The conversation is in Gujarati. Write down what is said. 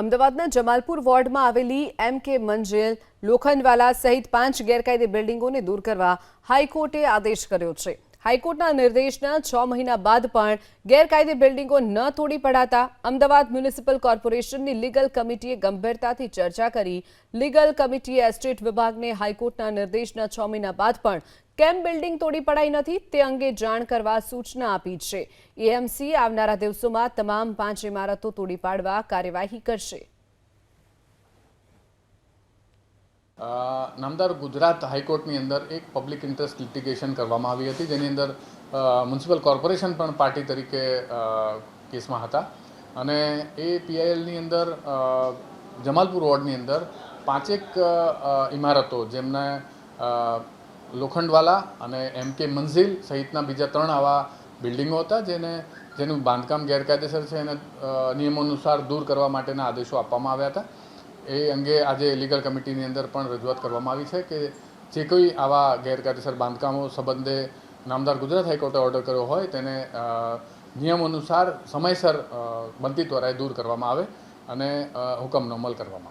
અમદાવાદના જમાલપુર વોર્ડમાં આવેલી એમ કે મંજિલ લોખંડવાલા સહિત પાંચ ગેરકાયદે બિલ્ડિંગોને દૂર કરવા હાઈકોર્ટે આદેશ કર્યો છે. હાઈકોર્ટના નિર્દેશના છ મહિના બાદ પણ ગેરકાયદે બિલ્ડિંગો ન તોડી પડાતા અમદાવાદ મ્યુનિસિપલ કોર્પોરેશનની લીગલ કમિટીએ ગંભીરતાથી ચર્ચા કરી. લીગલ કમિટીએ એસ્ટેટ વિભાગને હાઈકોર્ટના નિર્દેશના છ મહિના બાદ પણ કેમ બિલ્ડિંગ તોડી પડાઈ નથી તે અંગે જાણ કરવા સૂચના આપી છે. એએમસી આવનારા દિવસોમાં તમામ પાંચ ઇમારતો તોડી પાડવા કાર્યવાહી કરશે. નામદાર ગુજરાત હાઈકોર્ટની અંદર એક પબ્લિક ઇન્ટરેસ્ટ લિટિગેશન કરવામાં આવી હતી, જેની અંદર મ્યુનિસિપલ કોર્પોરેશન પણ પાર્ટી તરીકે કેસમાં હતા. અને એ પીઆઈએલની અંદર જમાલપુર વોર્ડની અંદર પાંચેક ઇમારતો, જેમને લોખંડવાલા અને એમ કે મંઝિલ સહિતના બીજા ત્રણ આવા બિલ્ડિંગો હતા, જેને, જેનું બાંધકામ ગેરકાયદેસર છે એને નિયમો અનુસાર દૂર કરવા માટેના આદેશો આપવામાં આવ્યા હતા. એ અંગે આજે લીગલ કમિટીની અંદર પણ રજૂઆત કરવામાં આવી છે કે જે કોઈ આવા ગેરકાયદેસર બાંધકામો સંબંધે નામદાર ગુજરાત હાઈકોર્ટે ઓર્ડર કર્યો હોય તેને નિયમ અનુસાર સમયસર બનતી ત્વરાએ દૂર કરવામાં આવે અને હુકમનો અમલ કરવામાં આવે.